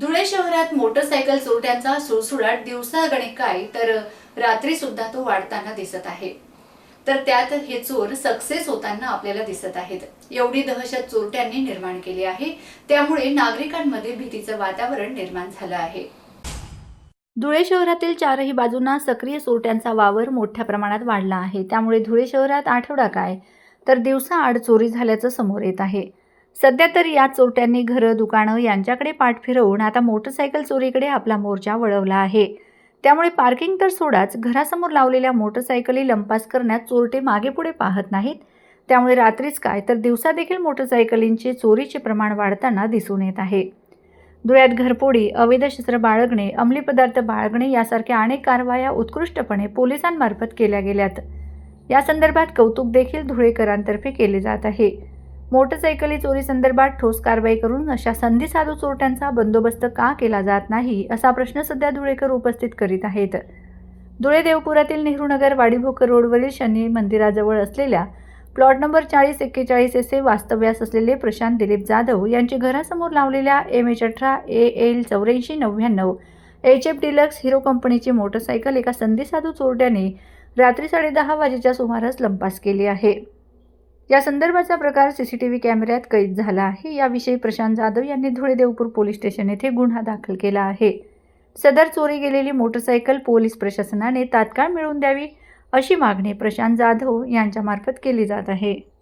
धुळे शहरात मोटरसायकल चोरट्यांचा सुळसुळाट दिवसागणिक काय तर रात्री सुद्धा तो वाढताना दिसत आहे. तर त्यात हे चोर सक्सेस होताना आपल्याला दिसत आहेत. एवढी दहशत चोरट्यांनी निर्माण केली आहे. त्यामुळे नागरिकांमध्ये भीतीचं वातावरण निर्माण झालं आहे. धुळे शहरातील चारही बाजूंना सक्रिय चोरट्यांचा वावर मोठ्या प्रमाणात वाढला आहे. त्यामुळे धुळे शहरात आठवडा काय? तर दिवसाआड चोरी झाल्याचं समोर येत आहे. सध्या तर या चोरट्यांनी घरं दुकानं यांच्याकडे पाठ फिरवून आता मोटरसायकल चोरीकडे आपला मोर्चा वळवला आहे. त्यामुळे पार्किंग तर सोडाच घरासमोर लावलेल्या मोटरसायकली लंपास करण्यात चोरटे मागेपुढे पाहत नाहीत. त्यामुळे रात्रीच काय तर दिवसा देखील मोटरसायकलींचे चोरीचे प्रमाण वाढताना दिसून येत आहे. धुळ्यात घरपोडी अवैध शस्त्र बाळगणे अंमली पदार्थ बाळगणे यासारख्या अनेक कारवाया उत्कृष्टपणे पोलिसांमार्फत केल्या गेल्यात. या संदर्भात कौतुक देखील धुळेकरांतर्फे केले जात आहे. मोटरसायकली चोरी संदर्भात ठोस कारवाई करून अशा संधी साधू चोरट्यांचा बंदोबस्त का केला जात नाही असा प्रश्न सध्या धुळेकर उपस्थित करीत आहेत. धुळे देवपुरातील नेहरूनगर वाडीभोकर रोडवरील शनी मंदिराजवळ असलेल्या प्लॉट नंबर चाळीस एक्केचाळीस एसे वास्तव्यास असलेले प्रशांत दिलीप जाधव यांची घरासमोर लावलेल्या एम एच अठरा ए एल चौऱ्याऐंशी नव्याण्णव एच एफ डिलक्स हिरो कंपनीची मोटरसायकल एका संधीसाधू चोरट्याने रात्री साडेदहा वाजेच्या सुमारास लंपास केली आहे. या संदर्भाचा प्रकार सीसीटीव्ही कॅमेऱ्यात कैद झाला आहे. याविषयी प्रशांत जाधव यांनी धुळे देवपूर पोलीस स्टेशन येथे गुन्हा दाखल केला आहे. सदर चोरी गेलेली मोटरसायकल पोलीस प्रशासनाने तात्काळ मिळवून द्यावी अशी मागणी प्रशांत जाधव यांच्यामार्फत केली जात आहे.